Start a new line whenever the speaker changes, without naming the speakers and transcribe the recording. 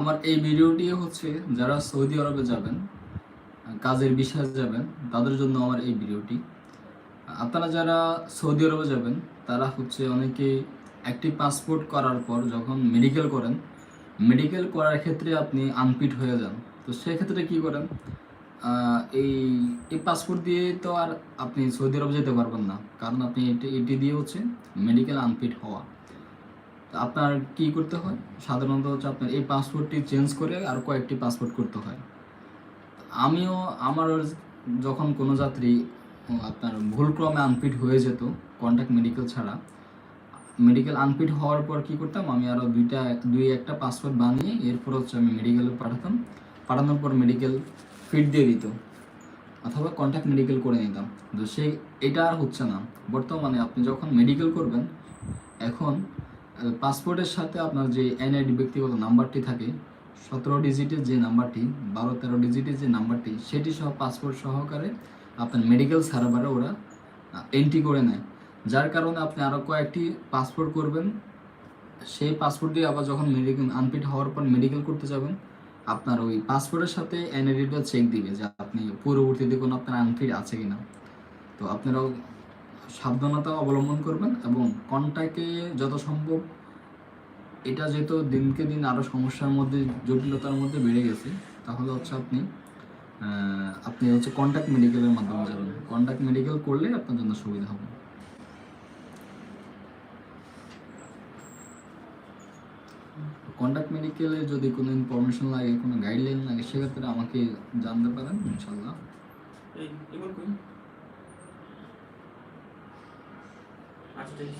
আমার এই ভিডিওটি হচ্ছে যারা সৌদি আরবে যাবেন, কাজের বিষয়ে যাবেন, তাদের জন্য আমার এই ভিডিওটি। আপনারা যারা সৌদি আরবে যাবেন, তারা হচ্ছে অনেকে একটি পাসপোর্ট করার পর যখন মেডিকেল করেন মেডিকেল করার ক্ষেত্রে আপনি আনফিট হয়ে যান। তো সেক্ষেত্রে কি করেন? এই এই পাসপোর্ট দিয়ে তো আর আপনি সৌদি আরব যেতে পারবেন না। কারণ আপনি এটি এটি দিয়ে হচ্ছে মেডিকেল আনফিট হওয়া। আপনার কি করতে হয়? সাধারণত হচ্ছে আপনার এই পাসপোর্টটি চেঞ্জ করে আর কয়েকটি পাসপোর্ট করতে হয়। আমিও আমার যখন কোনো যাত্রী আপনার ভুলক্রমে আনফিট হয়ে যেত কন্ট্যাক্ট মেডিকেল ছাড়া মেডিকেল আনফিট হওয়ার পর কি করতাম? আমি আরও দুইটা, দুই একটা পাসপোর্ট বানিয়ে এরপর হচ্ছে আমি মেডিকেলে পাঠাতাম। পাঠানোর পর মেডিকেল ফিট দিয়ে দিত, অথবা কন্ট্যাক্ট মেডিকেল করে নিতাম। তো সেই, এটা আর হচ্ছে না। বর্তমানে আপনি যখন মেডিকেল করবেন, এখন পাসপোর্টের সাথে আপনার যে এনআইডি ব্যক্তিগত নাম্বারটি থাকে, সতেরো ডিজিটের যে নাম্বারটি, বারো, তেরো ডিজিটের যে নাম্বারটি, সেটি সহ পাসপোর্ট সহকারে আপনার মেডিকেল সার্ভারে ওরা এন্ট্রি করে নেয়। যার কারণে আপনি আরও কয়েকটি পাসপোর্ট করবেন। সেই পাসপোর্ট দিয়ে আবার যখন মেডিকেল আনফিট হওয়ার পর মেডিকেল করতে যাবেন, আপনার ওই পাসপোর্টের সাথে এনআইডিটা চেক দিবে যে আপনি পরবর্তীতে কোনো আপনার আনফিট আছে কি না তো আপনারাও সাবধানতা অবলম্বন করবেন এবং কন্ট্যাক্টে যত সম্ভব এটা যেহেতু দিনকে দিন আরও সমস্যার মধ্যে জটিলতার মধ্যে বেড়ে গেছে তাহলে হচ্ছে আপনি আপনি হচ্ছে কন্ট্যাক্ট মেডিকেলের মাধ্যমে যাবেন। কন্ট্যাক্ট মেডিকেল করলে আপনার জন্য সুবিধা হবে। কন্ট্যাক্ট মেডিকেলে যদি কোনো ইনফরমেশন লাগে কোনো গাইডলাইন লাগে সেক্ষেত্রে আমাকে জানতে পারেন ইনশাল্লাহ।
এই